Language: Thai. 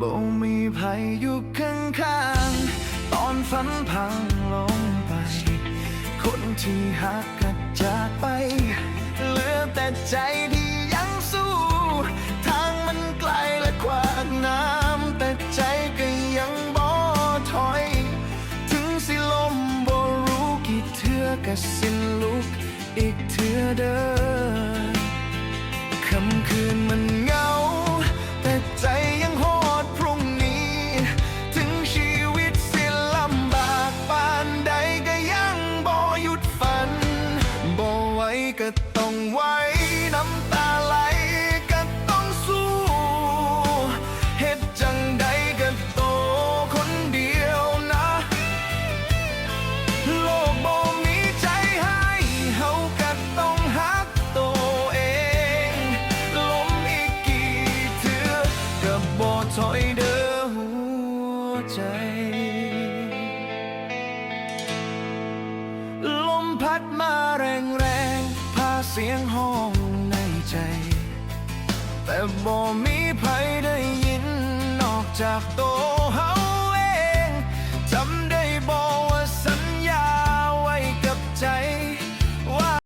บ่มีภัยอยู่ข้างๆตอนฝันพังลงไป คนที่หักกัดจากไป เหลือแต่ใจที่ยังสู้ ทางมันไกลและกว้างน้ำแต่ใจก็ยังบ่ถอย ถึงสิลมบ่รู้กี่เทื่อก็สิ้นลุก อีกเทื่อเด้อ ก็ต้องไหวน้ำตาไหลก็ต้องสู้เฮ็ดจังใดก็โตคนเดียวนะ โลกบ่มีใจให้เฮาก็ต้องหักตัวเองล้มอีกกี่เทื่อก็บ่ถอยเด้อหัวใจลมพัดมาแรง เสียงห้องในใจ แต่บ่มีใครได้ยินนอกจากตัว